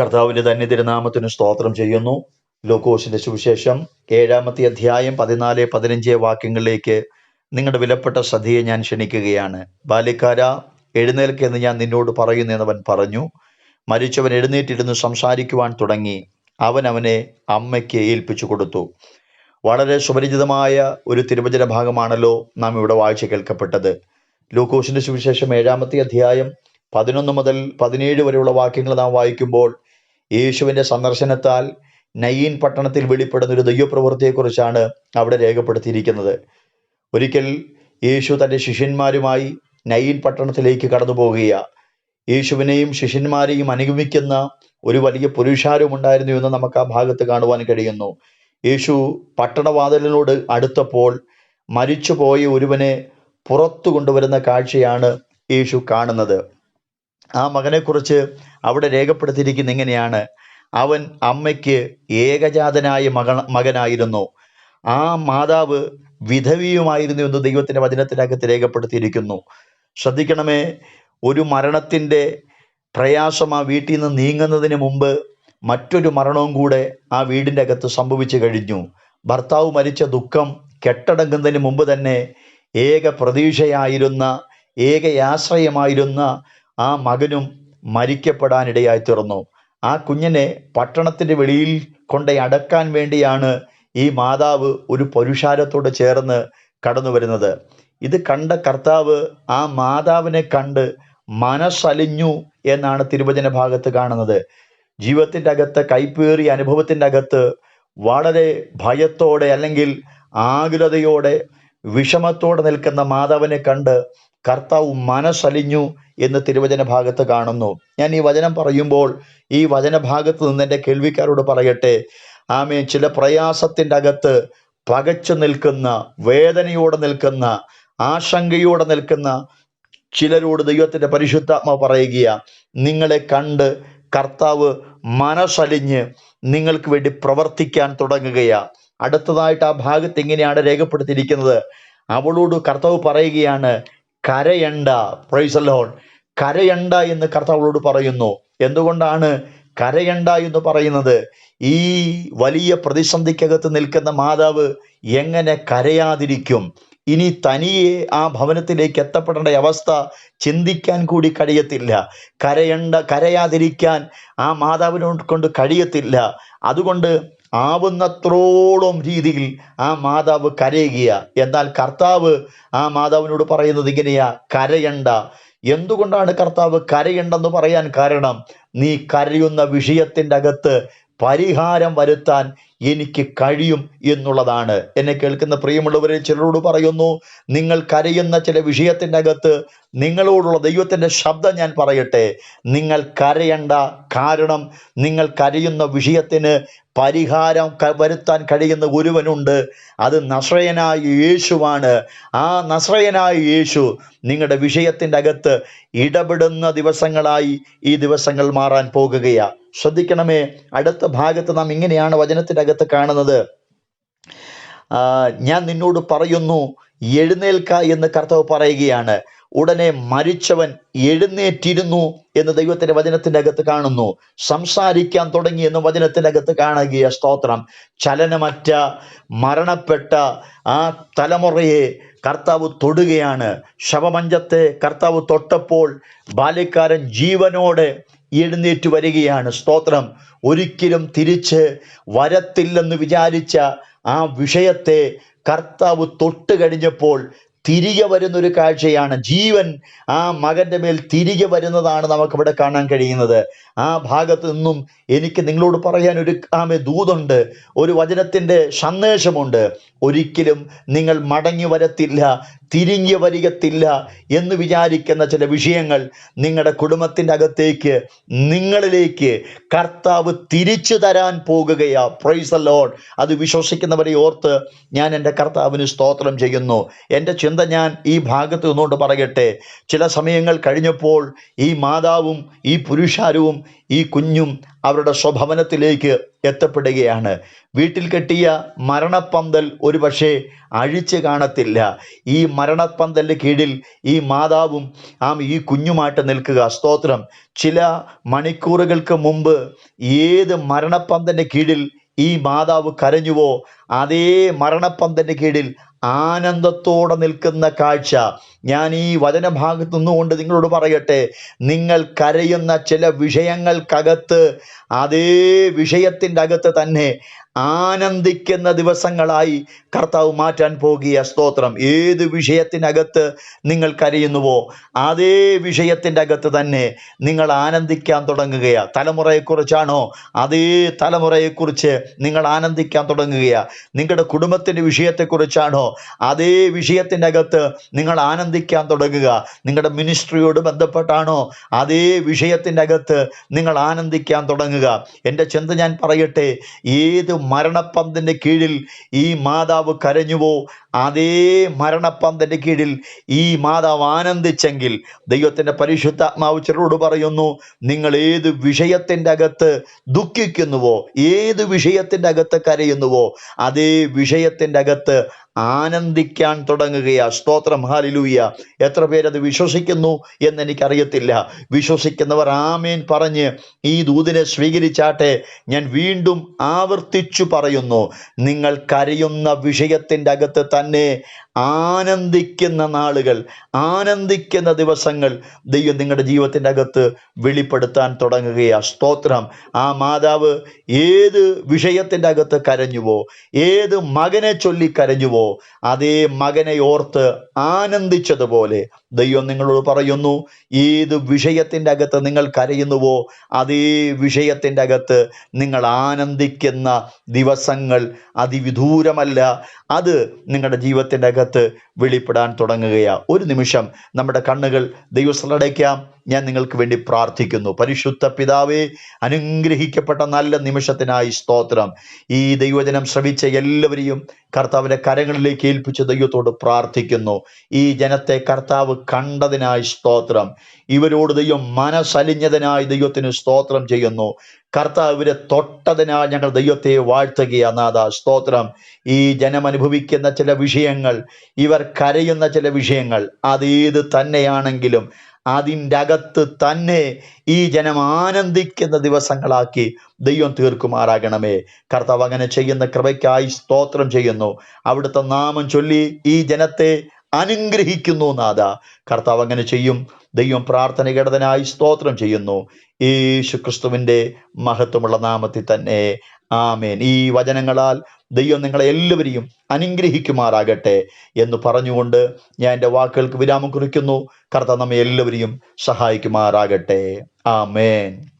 കർത്താവിന്റെ തന്നെ തിരുനാമത്തിന് സ്തോത്രം ചെയ്യുന്നു. ലൂക്കോസിന്റെ സുവിശേഷം ഏഴാമത്തെ അധ്യായം പതിനാല് പതിനഞ്ച് വാക്യങ്ങളിലേക്ക് നിങ്ങളുടെ വിലപ്പെട്ട ശ്രദ്ധയെ ഞാൻ ക്ഷണിക്കുകയാണ്. ബാല്യക്കാര എഴുന്നേൽക്കെന്ന് ഞാൻ നിന്നോട് പറയുന്നു എന്നവൻ പറഞ്ഞു. മരിച്ചവൻ എഴുന്നേറ്റിരുന്ന് സംസാരിക്കുവാൻ തുടങ്ങി. അവൻ അവനെ അമ്മയ്ക്ക് ഏൽപ്പിച്ചു കൊടുത്തു. വളരെ സുപരിചിതമായ ഒരു തിരുവചന ഭാഗമാണല്ലോ നാം ഇവിടെ വായിച്ച് കേൾക്കപ്പെട്ടത്. ലൂക്കോസിന്റെ സുവിശേഷം ഏഴാമത്തെ അധ്യായം പതിനൊന്ന് മുതൽ പതിനേഴ് വരെയുള്ള വാക്യങ്ങൾ നാം വായിക്കുമ്പോൾ യേശുവിന്റെ സന്ദർശനത്താൽ നയീൻ പട്ടണത്തിൽ വെളിപ്പെടുന്ന ഒരു ദൈവപ്രവൃത്തിയെക്കുറിച്ചാണ് അവിടെ രേഖപ്പെടുത്തിയിരിക്കുന്നത്. ഒരിക്കൽ യേശു തന്റെ ശിഷ്യന്മാരുമായി നയീൻ പട്ടണത്തിലേക്ക് കടന്നു പോകുകയാണ് യേശുവിനെയും ശിഷ്യന്മാരെയും അനുഗമിക്കുന്ന ഒരു വലിയ പുരുഷാരം ഉണ്ടായിരുന്നു എന്ന് നമുക്ക് ആ ഭാഗത്ത് കാണുവാൻ കഴിയുന്നു. യേശു പട്ടണവാതിലിനോട് അടുത്തപ്പോൾ മരിച്ചുപോയ ഒരുവനെ പുറത്തു കൊണ്ടുവരുന്ന കാഴ്ചയാണ് യേശു കാണുന്നത്. ആ മകനെക്കുറിച്ച് അവിടെ രേഖപ്പെടുത്തിയിരിക്കുന്ന ഇങ്ങനെയാണ്. അവൻ അമ്മയ്ക്ക് ഏകജാതനായ മക മകനായിരുന്നു. ആ മാതാവ് വിധവിയുമായിരുന്നു എന്ന് ദൈവത്തിന്റെ വചനത്തിനകത്ത് രേഖപ്പെടുത്തിയിരിക്കുന്നു. ശ്രദ്ധിക്കണമേ ഒരു മരണത്തിന്റെ പ്രയാസം ആ വീട്ടിൽ നിന്ന് നീങ്ങുന്നതിന് മുമ്പ് മറ്റൊരു മരണവും കൂടെ ആ വീടിന്റെ അകത്ത് സംഭവിച്ചു കഴിഞ്ഞു. ഭർത്താവ് മരിച്ച ദുഃഖം കെട്ടടങ്ങുന്നതിന് മുമ്പ് തന്നെ ഏക പ്രതീക്ഷയായിരുന്ന ഏകയാശ്രയമായിരുന്ന ആ മകനും മരിക്കപ്പെടാനിടയായി തീർന്നു ആ കുഞ്ഞിനെ പട്ടണത്തിന്റെ വെളിയിൽ കൊണ്ടേ അടക്കാൻ വേണ്ടിയാണ് ഈ മാതാവ് ഒരു പുരുഷാരത്തോട് ചേർന്ന് കടന്നു വരുന്നത് ഇത് കണ്ട കർത്താവ് ആ മാതാവിനെ കണ്ട് മനസ്സലിഞ്ഞു എന്നാണ് തിരുവചന ഭാഗത്ത് കാണുന്നത്. ജീവിതത്തിന്റെ അകത്ത് കൈപ്പേറിയ അനുഭവത്തിന്റെ അകത്ത് വളരെ ഭയത്തോടെ അല്ലെങ്കിൽ ആകുലതയോടെ വിഷമത്തോടെ നിൽക്കുന്ന മാതാവിനെ കണ്ട് കർത്താവ് മനസ്സലിഞ്ഞു എന്ന് തിരുവചന ഭാഗത്ത് കാണുന്നു. ഞാൻ ഈ വചനം പറയുമ്പോൾ ഈ വചന ഭാഗത്ത് നിന്ന് എന്റെ കേൾവിക്കാരോട് പറയട്ടെ. ആമേ ചില പ്രയാസത്തിന്റെ അകത്ത് പകച്ചു നിൽക്കുന്ന വേദനയോടെ നിൽക്കുന്ന ആശങ്കയോടെ നിൽക്കുന്ന ചിലരോട് ദൈവത്തിന്റെ പരിശുദ്ധാത്മ പറയുക നിങ്ങളെ കണ്ട് കർത്താവ് മനസ്സലിഞ്ഞ് നിങ്ങൾക്ക് വേണ്ടി പ്രവർത്തിക്കാൻ തുടങ്ങുകയാ. അടുത്തതായിട്ട് ആ ഭാഗത്ത് എങ്ങനെയാണ് രേഖപ്പെടുത്തിയിരിക്കുന്നത്. അവളോട് കർത്താവ് പറയുകയാണ് കരയണ്ട. പ്രൈസലോൺ കരയണ്ട എന്ന് കർത്താവളോട് പറയുന്നു. എന്തുകൊണ്ടാണ് കരയണ്ട എന്ന് പറയുന്നത്? ഈ വലിയ പ്രതിസന്ധിക്കകത്ത് നിൽക്കുന്ന മാതാവ് എങ്ങനെ കരയാതിരിക്കും? ഇനി തനിയെ ആ ഭവനത്തിലേക്ക് എത്തപ്പെടേണ്ട അവസ്ഥ ചിന്തിക്കാൻ കൂടി കഴിയത്തില്ല. കരയണ്ട കരയാതിരിക്കാൻ ആ മാതാവിനോട് കൊണ്ട് കഴിയത്തില്ല. അതുകൊണ്ട് ആവുന്നത്രോളം രീതിയിൽ ആ മാതാവ് കരയുക എന്നാൽ കർത്താവ് ആ മാതാവിനോട് പറയുന്നത് ഇങ്ങനെയാ. കരയണ്ട. എന്തുകൊണ്ടാണ് കർത്താവ് കരയുണ്ടെന്ന് പറയാൻ കാരണം നീ കരയുന്ന വിഷയത്തിന്റെ അകത്ത് പരിഹാരം വരുത്താൻ എനിക്ക് കഴിയും എന്നുള്ളതാണ്. എന്നെ കേൾക്കുന്ന പ്രിയമുള്ളവരെ ചിലരോട് പറയുന്നു നിങ്ങൾ കരയുന്ന ചില വിഷയത്തിന്റെ അകത്ത് നിങ്ങളോടുള്ള ദൈവത്തിന്റെ ശബ്ദം ഞാൻ പറയട്ടെ. നിങ്ങൾ കരയണ്ട കാരണം നിങ്ങൾ കരയുന്ന വിഷയത്തിന് പരിഹാരം വരുത്താൻ കഴിയുന്ന ഒരുവനുണ്ട്. അത് നസ്രയനായ യേശുവാണ്. ആ നസ്രയനായ യേശു നിങ്ങളുടെ വിഷയത്തിന്റെ അകത്ത് ഇടപെടുന്ന ദിവസങ്ങളായി ഈ ദിവസങ്ങൾ മാറാൻ പോകുകയാണ് ശ്രദ്ധിക്കണമേ അടുത്ത ഭാഗത്ത് നാം ഇങ്ങനെയാണ് വചനത്തിന്റെ അകത്ത് കാണുന്നത്. ആ, ഞാൻ നിന്നോട് പറയുന്നു എഴുന്നേൽക്ക എന്ന് കർത്താവ് പറയുകയാണ്. ഉടനെ മരിച്ചവൻ എഴുന്നേറ്റിരുന്നു എന്ന് ദൈവത്തിന്റെ വചനത്തിന്റെ അകത്ത് കാണുന്നു. സംസാരിക്കാൻ തുടങ്ങി എന്ന് വചനത്തിന്റെ അകത്ത് കാണുകയ സ്തോത്രം. ചലനമറ്റ മരണപ്പെട്ട ആ തലമുറയെ കർത്താവ് തൊടുകയാണ്. ശവമഞ്ചത്തെ കർത്താവ് തൊട്ടപ്പോൾ ബാല്യക്കാരൻ ജീവനോടെ എഴുന്നേറ്റ് വരികയാണ് സ്തോത്രം. ഒരിക്കലും തിരിച്ച് വരത്തില്ലെന്ന് വിചാരിച്ച ആ വിഷയത്തെ കർത്താവ് തൊട്ട് കഴിഞ്ഞപ്പോൾ തിരികെ വരുന്ന ഒരു കാഴ്ചയാണ്. ജീവൻ ആ മകന്റെ മേൽ തിരികെ വരുന്നതാണ് നമുക്കിവിടെ കാണാൻ കഴിയുന്നത്. ആ ഭാഗത്ത് നിന്നും എനിക്ക് നിങ്ങളോട് പറയാൻ ഒരു ആമെ ദൂതുണ്ട്. ഒരു വചനത്തിന്റെ സന്ദേശമുണ്ട്. ഒരിക്കലും നിങ്ങൾ മടങ്ങി വരത്തില്ല തിരിഞ്ഞു വരികത്തില്ല എന്ന് വിചാരിക്കുന്ന ചില വിഷയങ്ങൾ നിങ്ങളുടെ കുടുംബത്തിന്റെ അകത്തേക്ക് നിങ്ങളിലേക്ക് കർത്താവ് തിരിച്ചു തരാൻ പോകുകയാ. പ്രൈസ് ലോഡ് അത് വിശ്വസിക്കുന്നവരെ ഓർത്ത് ഞാൻ എന്റെ കർത്താവിന് സ്തോത്രം ചെയ്യുന്നു. എന്റെ ചിന്ത ഞാൻ ഈ ഭാഗത്ത് നിന്നുകൊണ്ട് പറയട്ടെ. ചില സമയങ്ങൾ കഴിഞ്ഞപ്പോൾ ഈ മാതാവും ഈ പുരുഷാരവും ഈ കുഞ്ഞും അവരുടെ സ്വഭവനത്തിലേക്ക് എത്തപ്പെടുകയാണ്. വീട്ടിൽ കെട്ടിയ മരണപ്പന്തൽ ഒരുപക്ഷെ അഴിച്ച് കാണത്തില്ല. ഈ മരണപ്പന്തലിന് കീഴിൽ ഈ മാതാവും ആ ഈ കുഞ്ഞുമായിട്ട് നിൽക്കുക. സ്തോത്രം. ചില മണിക്കൂറുകൾക്ക് മുമ്പ് ഏത് മരണപ്പന്തലിന് കീഴിൽ ഈ മാതാവ് കരഞ്ഞുവോ? അതേ മരണപ്പന്തന്റെ കീഴിൽ ആനന്ദത്തോടെ നിൽക്കുന്ന കാഴ്ച ഞാൻ ഈ വചനഭാഗത്ത് നിന്നുകൊണ്ട് നിങ്ങളോട് പറയട്ടെ. നിങ്ങൾ കരയുന്ന ചില വിഷയങ്ങൾക്കകത്ത് അതേ വിഷയത്തിന്റെ അകത്ത് തന്നെ ആനന്ദിക്കുന്ന ദിവസങ്ങളായി കർത്താവ് മാറ്റാൻ പോകിയ സ്തോത്രം. ഏത് വിഷയത്തിനകത്ത് നിങ്ങൾ കരയുന്നുവോ അതേ വിഷയത്തിന്റെ അകത്ത് തന്നെ നിങ്ങൾ ആനന്ദിക്കാൻ തുടങ്ങുകയാ തലമുറയെക്കുറിച്ചാണോ? അതേ തലമുറയെക്കുറിച്ച് നിങ്ങൾ ആനന്ദിക്കാൻ തുടങ്ങുകയാ നിങ്ങളുടെ കുടുംബത്തിന്റെ വിഷയത്തെക്കുറിച്ചാണോ? അതേ വിഷയത്തിന്റെ അകത്ത് നിങ്ങൾ ആനന്ദിക്കാൻ തുടങ്ങുക. നിങ്ങളുടെ മിനിസ്ട്രിയോട് ബന്ധപ്പെട്ടാണോ? അതേ വിഷയത്തിന്റെ അകത്ത് നിങ്ങൾ ആനന്ദിക്കാൻ തുടങ്ങുക. എന്റെ ചിന്ത ഞാൻ പറയട്ടെ ഏത് മരണപ്പന്തിന്റെ കീഴിൽ ഈ മാതാവ് കരഞ്ഞുവോ? അതേ മരണപ്പന്തിന്റെ കീഴിൽ ഈ മാതാവ് ആനന്ദിച്ചെങ്കിൽ ദൈവത്തിന്റെ പരിശുദ്ധാത്മാവ് ചിലരോട് പറയുന്നു നിങ്ങൾ ഏത് വിഷയത്തിന്റെ അകത്ത് ദുഃഖിക്കുന്നുവോ? ഏത് വിഷയത്തിന്റെ അകത്ത് കരയുന്നുവോ? അതേ വിഷയത്തിന്റെ അകത്ത് ആനന്ദിക്കാൻ തുടങ്ങുകയാ. സ്തോത്രം. ഹാലിലൂയ എത്ര പേരത് വിശ്വസിക്കുന്നു എന്ന് എനിക്കറിയത്തില്ല വിശ്വസിക്കുന്നവർ ആമേൻ പറഞ്ഞ് ഈ ദൂതിനെ സ്വീകരിച്ചാട്ടെ ഞാൻ വീണ്ടും ആവർത്തിച്ചു പറയുന്നു. നിങ്ങൾ കരയുന്ന വിഷയത്തിന്റെ അകത്ത് തന്നെ ആനന്ദിക്കുന്ന നാളുകൾ ആനന്ദിക്കുന്ന ദിവസങ്ങൾ ദൈവം നിങ്ങളുടെ ജീവിതത്തിന്റെ അകത്ത് വെളിപ്പെടുത്താൻ തുടങ്ങുകയാണ് സ്തോത്രം. ആ മാതാവ് ഏത് വിഷയത്തിന്റെ അകത്ത് കരഞ്ഞുവോ ഏത് മകനെ ചൊല്ലി കരഞ്ഞുവോ അതേ മകനെ ഓർത്ത് ആനന്ദിച്ചതുപോലെ ദൈവം നിങ്ങളോട് പറയുന്നു ഏത് വിഷയത്തിന്റെ അകത്ത് നിങ്ങൾ കരയുന്നുവോ അതേ വിഷയത്തിന്റെ അകത്ത് നിങ്ങൾ ആനന്ദിക്കുന്ന ദിവസങ്ങൾ അതിവിദൂരമല്ല. അത് നിങ്ങളുടെ ജീവിതത്തിന്റെ അകത്ത് വെളിപ്പെടാൻ തുടങ്ങുകയാണ് ഒരു നിമിഷം നമ്മുടെ കണ്ണുകൾ ദൈവസ്ഥലടയ്ക്കാം. ഞാൻ നിങ്ങൾക്ക് വേണ്ടി പ്രാർത്ഥിക്കുന്നു. പരിശുദ്ധ പിതാവേ അനുഗ്രഹിക്കപ്പെട്ട നല്ല നിമിഷത്തിനായി സ്തോത്രം. ഈ ദൈവജനം ശ്രവിച്ച എല്ലാവരെയും കർത്താവിന്റെ കരങ്ങളിലേക്ക് ഏൽപ്പിച്ച് ദൈവത്തോട് പ്രാർത്ഥിക്കുന്നു. ഈ ജനത്തെ കർത്താവ് കണ്ടതിനായി സ്തോത്രം. ഇവരോട് ദൈവം മനസ്സലിഞ്ഞതിനായി ദൈവത്തിന് സ്തോത്രം ചെയ്യുന്നു. കർത്താവ് ഇവരെ തൊട്ടതിനാൽ ഞങ്ങൾ ദൈവത്തെ വാഴ്ത്തുകയാ നാഥ സ്തോത്രം. ഈ ജനം അനുഭവിക്കുന്ന ചില വിഷയങ്ങൾ ഇവർ കരയുന്ന ചില വിഷയങ്ങൾ അതേത് തന്നെയാണെങ്കിലും അതിന്റെ അകത്ത് തന്നെ ഈ ജനം ആനന്ദിക്കുന്ന ദിവസങ്ങളാക്കി ദൈവം തീർക്കുമാറാകണമേ. കർത്താവ് അങ്ങനെ ചെയ്യുന്ന കൃപയ്ക്കായി സ്തോത്രം ചെയ്യുന്നു. അവിടുത്തെ നാമം ചൊല്ലി ഈ ജനത്തെ അനുഗ്രഹിക്കുന്നു നാഥ. കർത്താവ് അങ്ങനെ ചെയ്യും. ദൈവം പ്രാർത്ഥന കേടതനായി സ്തോത്രം ചെയ്യുന്നു. യേശു ക്രിസ്തുവിന്റെ മഹത്വമുള്ള നാമത്തിൽ തന്നെ. ആമേൻ. ഈ വചനങ്ങളാൽ ദൈവം നിങ്ങളെ എല്ലാവരെയും അനുഗ്രഹിക്കുമാറാകട്ടെ എന്ന് പറഞ്ഞുകൊണ്ട് ഞാൻ എന്റെ വാക്കുകൾക്ക് വിരാമം കുറിക്കുന്നു. കർത്താവ് നമ്മെ എല്ലാവരെയും സഹായിക്കുമാറാകട്ടെ. ആമേൻ.